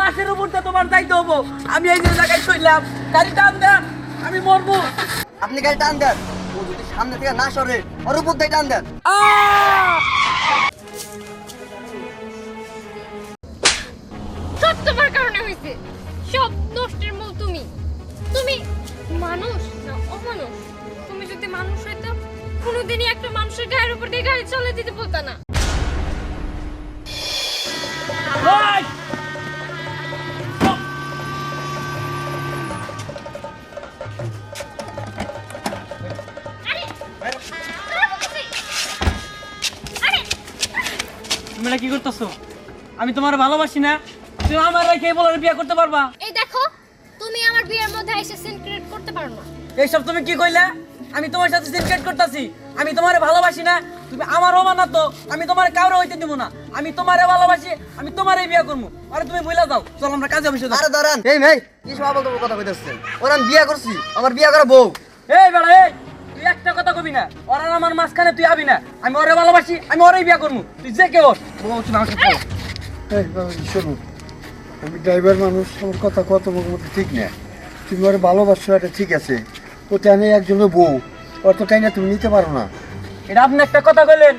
লাশের উপর দিয়ে তোমার দায়িত্ব হব। আমি এই জায়গায় শুইলাম গাড়ি টান দেন আমি মরবো। আপনি গাড়ি টান দেন। ও যদি সামনে থেকে না সরে ওর উপর দিয়ে টান দেন। সব তোমার কারণে হয়েছে। সব নষ্টের মূল তুমি। তুমি মানুষ না অমানুষ? তুমি যদি মানুষ হইতো কোনোদিনই একটা মানুষের গায়ের উপর দিয়ে গাড়ি চলে দিতে বলতা না। তুমি না কি করতেছো? আমি তোমার ভালোবাসি না। তুমি আমার রেখে বলে বিয়ে করতে পারবা? এই দেখো তুমি আমার বিয়ের মধ্যে এসে সিন ক্রিয়েট করতে পারো না। এইসব তুমি কি কইলা? আমি তোমার সাথে সিনক্রেট করতেছি। আমি তোমারে ভালোবাসি না। তুমি আমার না তো আমি তোমার কাউরে হইতে দিব না। আমি তোমারে ভালোবাসি। আমি তোমারই বিয়ে করব আরে তুমি বইলা দাও চল আমরা কাজে যাও আরে দাঁড়ান। এই ভাই কি সব আবল কথা কইতেছেন ওরা বিয়ে করছি। আমার বিয়ে করা বউ। এই বেড়া এই! তুই একটা কথা কবি না। ওরা আমার মাঝখানে তুই আবি না। আমি ওরে ভালোবাসি। আমি ওরেই বিয়ে করব তুই যে কেউ বউ তুমি সাথে এই শোনো। আমি ড্রাইভার মানুষ আমার কথা কত মতো ঠিক না। তুমি ওর ভালোবাসো এটা ঠিক আছে। ও জানে একজনের বউ। অত টাই না তুমি নিতে পারো না। এটা আপনি একটা কথা কইলেন।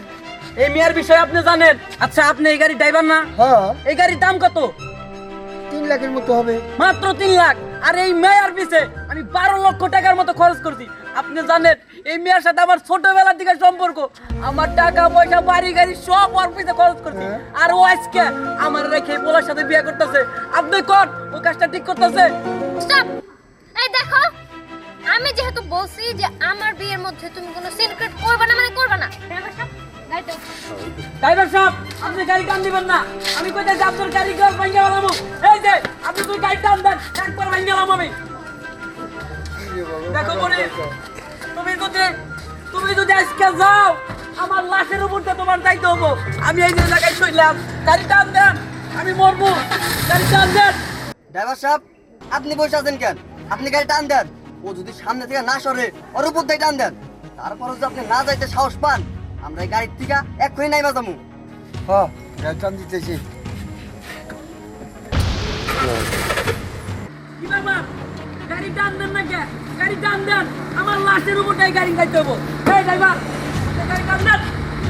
এই মেয়ের বিষয়ে আপনি জানেন। আচ্ছা আপনি এই গাড়ি ড্রাইভার না? হ্যাঁ। এই গাড়ির দাম কত? তিন লাখের মতো হবে। মাত্র তিন লাখ। আর এই মেয়ের পিছে আমি বারো লক্ষ টাকার মতো খরচ করছি। আপনি জানেন এই মেয়ের সাথে আমার ছোটবেলার দিকে সম্পর্ক। আমার টাকা পয়সা বাড়ি গাড়ি সব ওর পিছে খরচ করছি। আর ও আজকে আমার রেখে পোলার সাথে বিয়ে করতেছে। আপনি কর ও কাজটা ঠিক করতেছে? স্টপ! এই দেখো আমি যেহেতু বলছি যে আমার বিয়ের মধ্যে তুমি কোনো সিন ক্রিয়েট করবে না মানে করবে না। ড্রাইভার সাহেব আপনি গাড়ি টান দিবেন না। আমি কোথায় আপনার গাড়ি ঘর ভাঙে গেলাম এই যে আপনি তুই গাড়ি টান দেন একবার ভাঙে গেলাম আমি। দেখো মনে তুমি যদি তুমি যদি আজকে যাও আমার লাশের উপর দিয়ে তোমার দায়িত্ব হব। আমি এই জায়গায় শুইলাম গাড়ি টান দেন আমি মরবো। গাড়ি টান দেন। ড্রাইভার সাহেব আপনি বসে আছেন কেন? আপনি গাড়ি টান দেন। ও যদি সামনে থেকে না সরে ওর উপর দিয়ে টান দেন। তারপর যদি আপনি না যাইতে সাহস পান আমরা এই গাড়ির থেকে এক্ষুনি নাই বাজামু হ্যাঁ গাড়ি টান দিতেছি। কি ব্যাপার? গাড়ি টান দেন না কে? গাড়ি টান দেন। আমার লাশের উপরটাই গাড়ি গাইতে হব। এই ড্রাইভার গাড়ি টান দেন।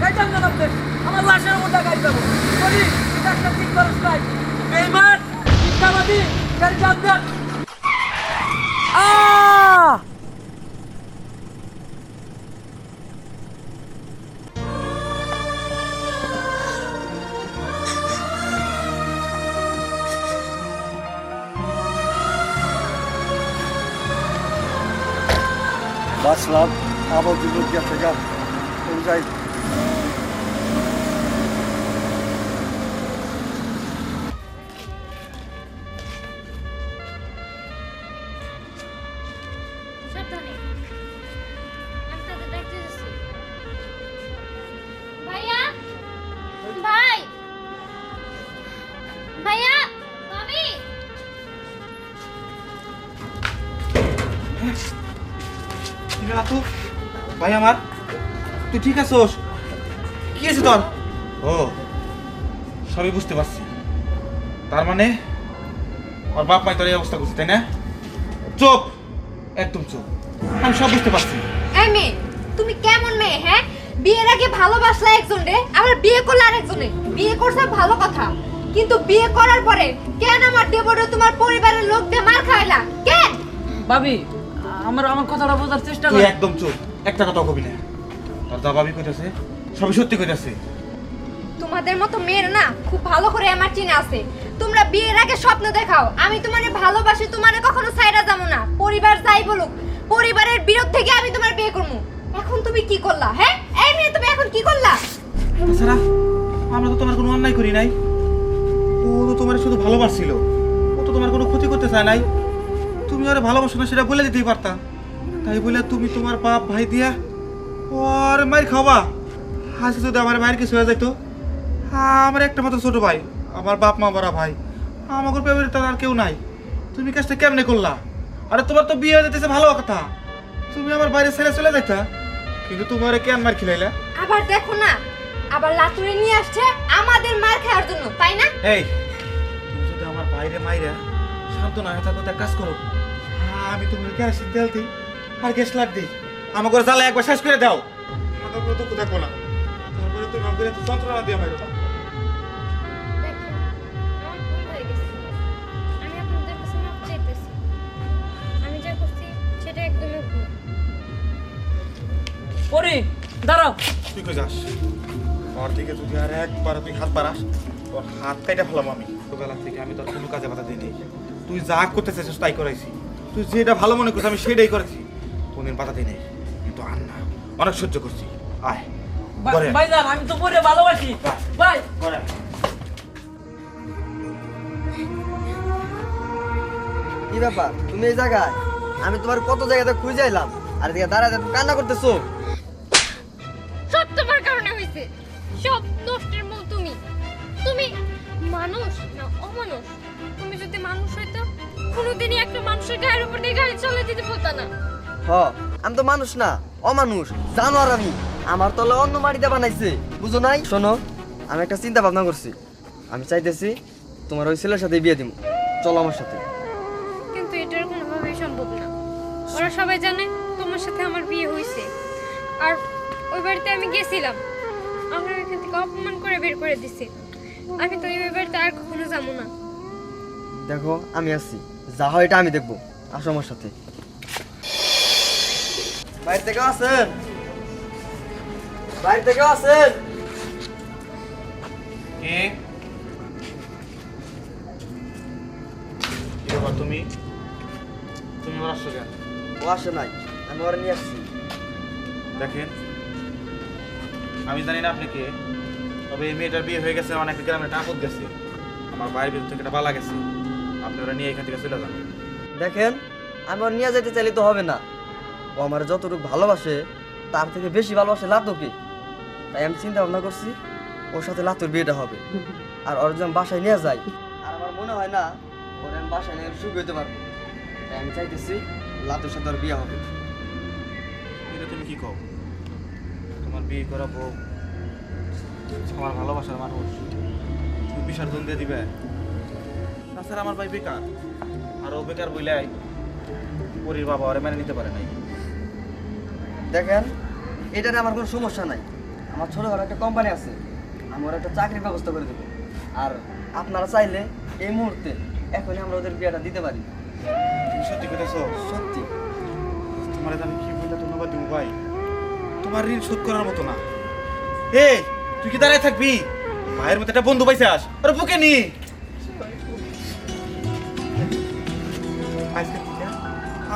গাড়ি টান দেন আপনি। আমার লাশের উপরটা গাড়ি হব বলি, এটা একটা ঠিক খরচ নাই। বেইমান মিথ্যাবাদী, গাড়ি টান দেন। বাঁচলাম আবার দুজন গেছে যা ওই যাই সাবধানে আমি ভাই আমার তুই ঠিক আছোস? কি আছে তোর? ও সবই বুঝতে পারছি। তার মানে ওর বাপ মাই তোর এই অবস্থা করছে তাই না? চুপ একদম চুপ। আমি সব বুঝতে পারছি। এই মেয়ে তুমি কেমন মেয়ে হ্যাঁ? বিয়ের আগে ভালোবাসলা একজন রে আবার বিয়ে করলে আরেকজনে। বিয়ে করছে ভালো কথা কিন্তু বিয়ে করার পরে কেন আমার দেবরে তোমার পরিবারের লোক দিয়ে মার খাইলা কেন? ভাবি আমার আমার কথাটা বোঝার চেষ্টা তুই কর। একদম চুপ। একটা কথা কবি না। তোর ভাবি কইতাছে সবই সত্যি কইতাছে। তোমাদের মতো মেয়ের না খুব ভালো করে আমার চিনে আছে। তোমরা বিয়ের আগে স্বপ্ন দেখাও। আমি তোমারে ভালোবাসি তোমারে কখনো সাইরা যাব না। পরিবার যাই বলুক পরিবারের বিরুদ্ধে গিয়ে আমি তোমার বিয়ে করব। এখন তুমি কি করলা হ্যাঁ? এই মেয়ে তুমি এখন কি করলা? তাছাড়া আমরা তো তোমার কোনো অন্যায় করি নাই। ও তো তোমার শুধু ভালোবাসছিল ও তো তোমার কোনো ক্ষতি করতে চায় নাই। তুমি আরে ভালোবাসো না সেটা বলে দিতেই পারতা। তাই বলে তুমি তোমার বাপ ভাই দিয়া ওর মার খাওয়া। হাসি যদি আমার মায়ের কিছু হয়ে যাইতো আমার একটা মাত্র ছোট ভাই আমার বাপ মা বড়া ভাই আমার পেমেন্ট তার আর কেউ নাই। তুমি কাজটা কেমনে করলা? আরে তোমার তো বিয়ে হয়ে যেতেছে ভালো কথা। তুমি আমার বাইরে ছেড়ে চলে যাইতা কিন্তু তুমি আরে কেন মার খিলাইলা? আবার দেখো না আবার লাতুরে নিয়ে আসছে আমাদের মার খাওয়ার জন্য তাই না? এই তুমি যদি আমার বাইরে মাইরা শান্ত না হয়ে থাকো তার কাজ করো। আমি তুমি কেরাসিন তেল দিই আর গ্যাস লাগ দিই। আমার করে জ্বালা একবার শেষ করে দাও। আমার কোনো দুঃখ থাকব না। তারপরে তুমি আমাকে এত যন্ত্রণা দিয়ে আমার পরি দাঁড়াও। তুই কই যাস? ওর দিকে যদি আর একবার তুই হাত বাড়াস তোর হাত কাইটা ফেলাম আমি। ছোটবেলা থেকে আমি তোর কোনো কাজে বাধা দিই তুই যা করতে চাইছিস তাই করাইছি। তুই যেটা ভালো মনে করছিস আমি সেটাই করেছি। কোনদিন পাতা দিই নাই। কিন্তু আর না অনেক সহ্য করছি। আয়। ভাইজান আমি তো পরে ভালোবাসি। ভাই। করে কি ব্যাপার? তুমি এই জায়গায়? আমি তোমার কত জায়গাতে খুঁজে এলাম আর এদিকে দাঁড়ায় তুমি কান্না করতেছো। মানুষ না অমানুষ। তুমি যদি মানুষ হইতো কোনোদিনই একটা মানুষের গায়ের উপর দিয়ে গাড়ি চালিয়ে দিতে বলতা না। হ আমি তো মানুষ না অমানুষ জানোয়ার আমি। আমার তলে অন্য মাটিতে বানাইছে বুঝো নাই? শোনো আমি একটা চিন্তা ভাবনা করছি। আমি চাইতেছি তোমার ওই ছেলের সাথে বিয়ে দিব চলো আমার সাথে। কিন্তু এটার কোনোভাবেই সম্ভব না। ওরা সবাই জানে তোমার সাথে আমার বিয়ে হয়েছে আর ওই বাড়িতে আমি গেছিলাম। আমার এখান থেকে অপমান করে বের করে দিছে। আমি তো ওই বাড়িতে আর কখনো যাব না। দেখো আমি আছি যা হয় এটা আমি দেখব। আসো আমার সাথে। বাইরে থেকে আছেন বাইরে থেকে আছেন কে? কি তুমি? তুমি আমার আসছো কেন? ও আসে নাই। আমি ওরা নিয়ে আসছি। দেখেন আমি জানি না আপনি কে। তবে এই মেয়েটার বিয়ে হয়ে গেছে অনেক গ্রামে আপদ গেছে। আমার বাইরের ভিতর থেকে একটা বালা গেছে। আপনি ওরা নিয়ে এখান থেকে চলে যান। দেখেন আমি ওর নিয়ে যেতে চাইলে তো হবে না। ও আমার যতটুকু ভালোবাসে তার থেকে বেশি ভালোবাসে লাতুকে। তাই আমি চিন্তা ভাবনা করছি ওর সাথে লাতুর বিয়েটা হবে। আর ওর আমি বাসায় নিয়ে যাই আর আমার মনে হয় না ওর আমি বাসায় নিয়ে সুখ হইতে পারব। তাই আমি চাইতেছি লাতুর সাথে ওর বিয়ে হবে। এটা তুমি কি কও? তোমার বিয়ে করা বউ আমার ভালোবাসার মানুষ। তুমি বিসর্জন দিয়ে দিবে। তাছাড়া আমার ভাই বেকার। আর ও বেকার বইলাই পরির বাবা ওরে মেনে নিতে পারে নাই। দেখেন এটাতে আমার কোনো সমস্যা নাই। আমার ছোটোখাটো একটা কোম্পানি আছে। আমি ওর একটা চাকরির ব্যবস্থা করে দেবো। আর আপনারা চাইলে এই মুহূর্তে এখনই আমরা ওদের বিয়েটা দিতে পারি। সত্যি কইতেছো? সত্যি। তোমার আমি কি বললে ধন্যবাদ দিব ভাই? তোমার ঋণ শোধ করার মতো না। এই! তুই কি দাঁড়ায় থাকবি? ভাইয়ের মতো একটা বন্ধু পাইছে আস আরে বুকে নি।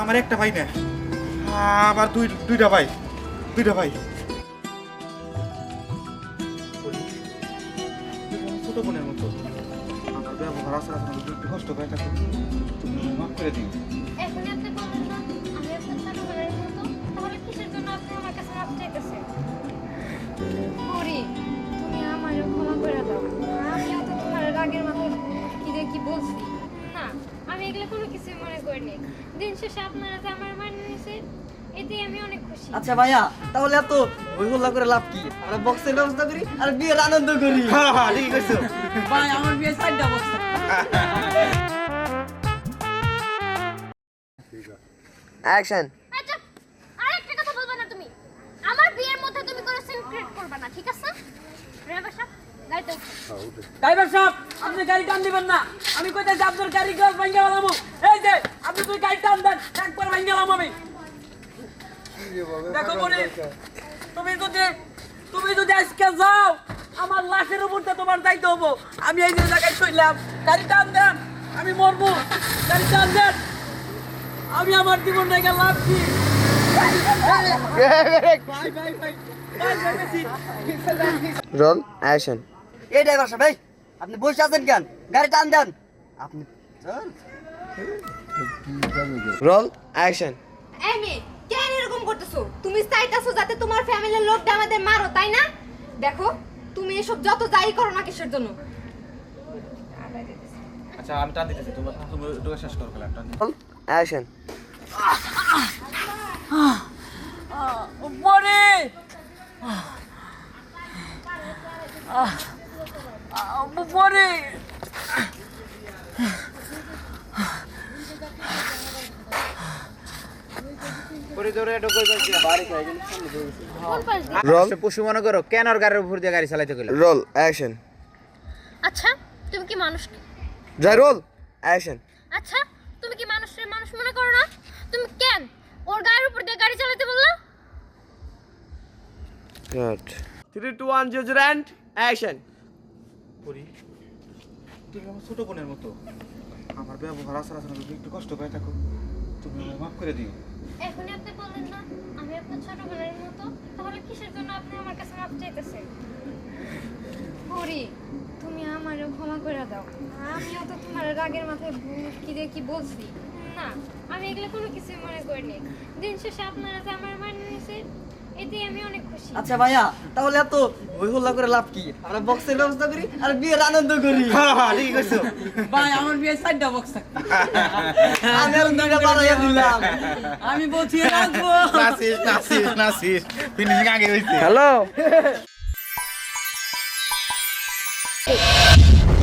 আমার একটা ভাই না। আমার দুই দুইটা ভাই। দুইটা ভাই। ছোট বোনের মতো। আমার ব্যবহার আসার একটু কষ্ট করে থাকে তুমি মাফ করে দিও রাগের মাথায় কি রে কি বলছি? না আমি এগুলো কোনো কিছু মনে করিনি দিন শেষে আপনারা যে আমার মানে নিয়েছে এতেই আমি অনেক খুশি। আচ্ছা ভাইয়া তাহলে এত ওই করে লাভ কি? আমরা বক্সের ব্যবস্থা করি আর বিয়ের আনন্দ করি। হ্যাঁ হ্যাঁ ঠিক আছে ভাই আমার বিয়ে চারটা বছর অ্যাকশন। আচ্ছা আরেকটা কথা বলবা না তুমি। আমার বিয়ের মধ্যে তুমি কোনো সিন ক্রিয়েট করবে না ঠিক আছে? ড্রাইভার সাহেব গাড়িতে ড্রাইভার সাহেব! আপনি গাড়ি টান দিবেন না। আমি কইতেছি আপনার গাড়ি গ্লাস ভাঙ্গে গেলাম এই যে আপনি তুই গাড়ি টান দেন একবার ভাঙ্গে গেলাম আমি। দেখো বলি তুমি যদি তুমি যদি আজকে যাও আমার লাশের উপরতে তোমার যাইতে হব। আমি এই যে জায়গায় শুইলাম। গাড়ি টান দেন আমি মরবো। গাড়ি টান দেন। আমি আমার জীবন রেখে লাভ কি? ভাই ভাই ভাই ভাই ভাই রোল অ্যাকশন এই ড্রাইভার সাহেব এই, আপনি বসে আছেন কেন? গাড়ি টান দেন। আপনি রোল অ্যাকশন এই মেয়ে কেন এরকম করতেছো? তুমি চাইতেছো যাতে তোমার ফ্যামিলির লোকটা আমাদের মারো তাই না? দেখো তুমি এসব যত যাই করো না কিসের জন্য? আচ্ছা আমি টান দিতেছি তুমি শেষ করো খেলা টান অ্যাকশন পরে পরে কোন পাশ দিয়ে? রোল? পশু মনে করো কেন ওর গাড়ির উপর দিয়ে গাড়ি চালাইতে গেল রোল অ্যাকশন। আচ্ছা তুমি কি মানুষ যাই রোল অ্যাকশন। আচ্ছা তুমি কি মানুষের মানুষ মনে করো না? তুমি কেন? ওর গায়ের উপর দিয়ে গাড়ি চালাতে বললা? Good three two one zero zero and action করি। তুমি আমার ছোট বোনের মতো। আমার ব্যবহার আচরণ যদি একটু কষ্ট করে থাকো তুমি আমায় মাফ করে দিও। এখনই আপনি বললেন না আমি আপনার ছোট বোনের মতো তাহলে কিসের জন্য আপনি আমার কাছে মাপ চাইতেছেন? হরি তুমি আমারও ক্ষমা করে দাও। আমিও তো তোমার রাগের মাথায় ভুল কি রে কি বলছি? না আমি এগুলো কোনো কিছু মনে করিনি। দিন শেষে আপনারা যে আমার মানে নিয়েছে এতে আমি আচ্ছা ভাইয়া তাহলে এত হই হল্লা করে লাভ কি? আমরা বক্সের ব্যবস্থা করি আর বিয়ের আনন্দ করি। হ্যাঁ হ্যাঁ ঠিক আছে ভাই আমার বিয়ে চারটা বক্স আমি আর দুইটা বাড়াইয়া দিলাম। আমি বলছি রাখব। নাসিস নাসিস নাসিস ফিনিশিং আগে হইছে। হ্যালো।